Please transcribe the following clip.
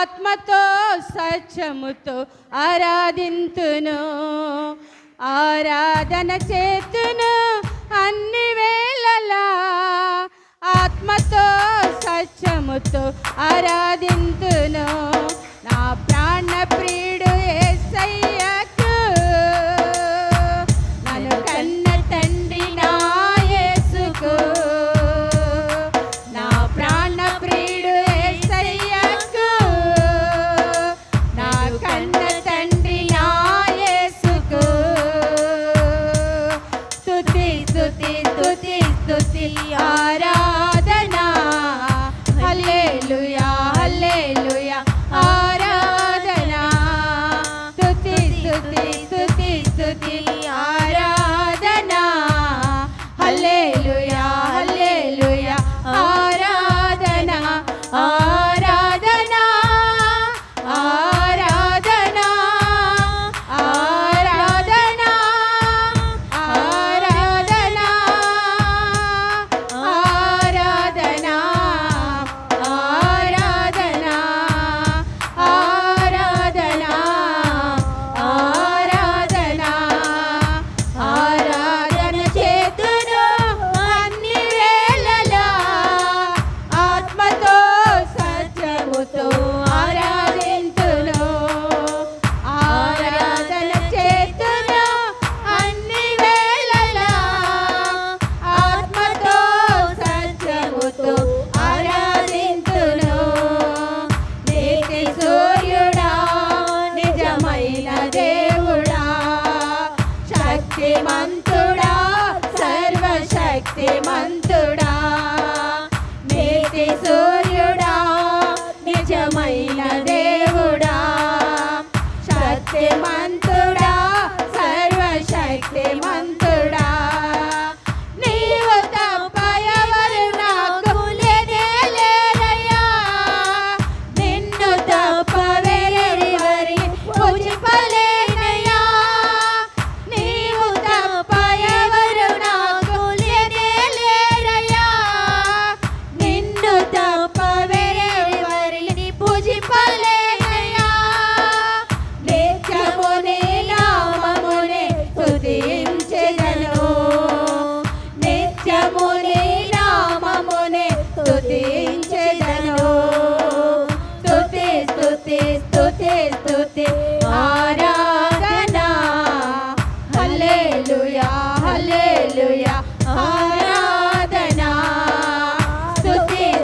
ఆత్మతో సత్యముతో ఆరాధింతును. ఆరాధన చేతును అన్ని వేళలా ఆత్మతో సత్యముతో ఆరాధింతును. hallelujah hallelujah Santa. స్తుతే స్తుతే ఆరాధనా. హల్లెలూయా హల్లెలూయా ఆ